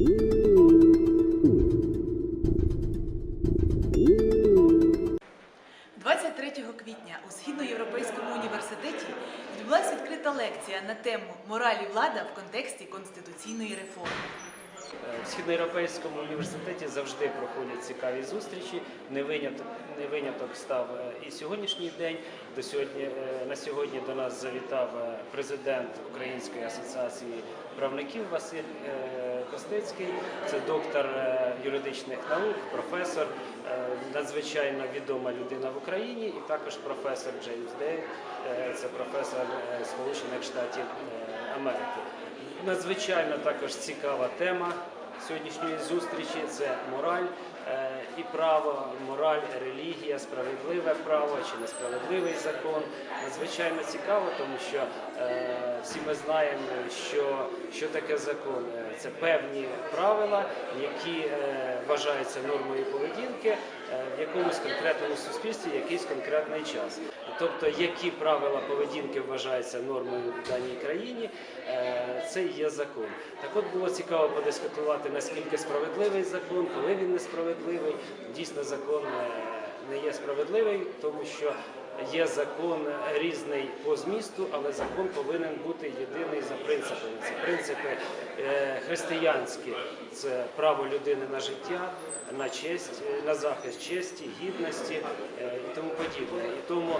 – 23 квітня у Східноєвропейському університеті відбулася відкрита лекція на тему Мораль і влада в контексті конституційної реформи. В Східноєвропейському університеті завжди проходять цікаві зустрічі. Не виняток, не виняток став е, і сьогоднішній день. До сьогодні, е, на сьогодні до нас завітав е, президент Української асоціації правників Василь е, Костецький. Це доктор е, юридичних наук, професор, е, надзвичайно відома людина в Україні, і також професор Джеймс Дей, е, професор е, Сполучених Штатів е, Америки. Надзвичайно також цікава тема сьогоднішньої зустрічі це мораль і право, мораль, релігія, справедливе право чи несправедливий закон. Надзвичайно цікаво, тому що е, всі ми знаємо, що, що таке закон. Е, Це певні правила, які е, вважаються нормою поведінки е, в якомусь конкретному суспільстві якийсь конкретний час. Тобто, які правила поведінки вважаються нормою в даній країні, е, це є закон. Так от було цікаво подискутувати, наскільки справедливий закон, коли він несправедливий. Дійсно, закон е, не є справедливий, тому що є закон різний по змісту, але закон повинен бути єдиний за принципами. Це принципи е, християнські, це право людини на життя, на честь, е, на захист честі, гідності і тому подібне. І тому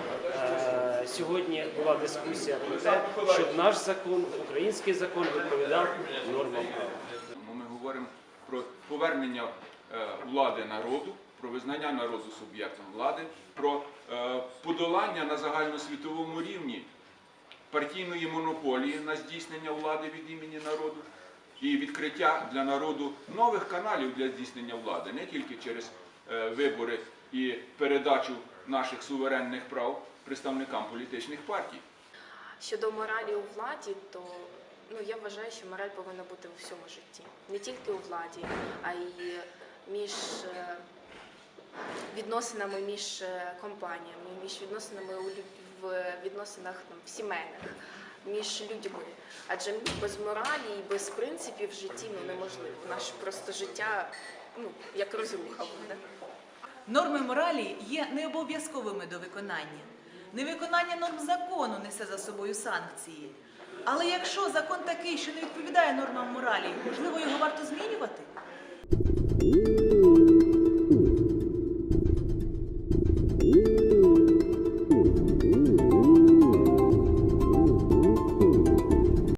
сьогодні була дискусія про те, щоб наш закон, український закон, відповідав нормам права. Ми говоримо про повернення влади народу, про визнання народу суб'єктом влади, про е, подолання на загальносвітовому рівні партійної монополії на здійснення влади від імені народу і відкриття для народу нових каналів для здійснення влади, не тільки через е, вибори і передачу наших суверенних прав представникам політичних партій. Щодо моралі у владі, то ну я вважаю, що мораль повинна бути у всьому житті, не тільки у владі, а й між е, відносинами між е, компаніями, між відносинами в відносинах там, в сімейних, між людьми. Адже без моралі і без принципів в житті ну неможливо. Наше просто життя ну як розруха буде. Норми моралі є необов'язковими до виконання. Невиконання норм закону несе за собою санкції. Але якщо закон такий, що не відповідає нормам моралі, можливо, його варто змінювати?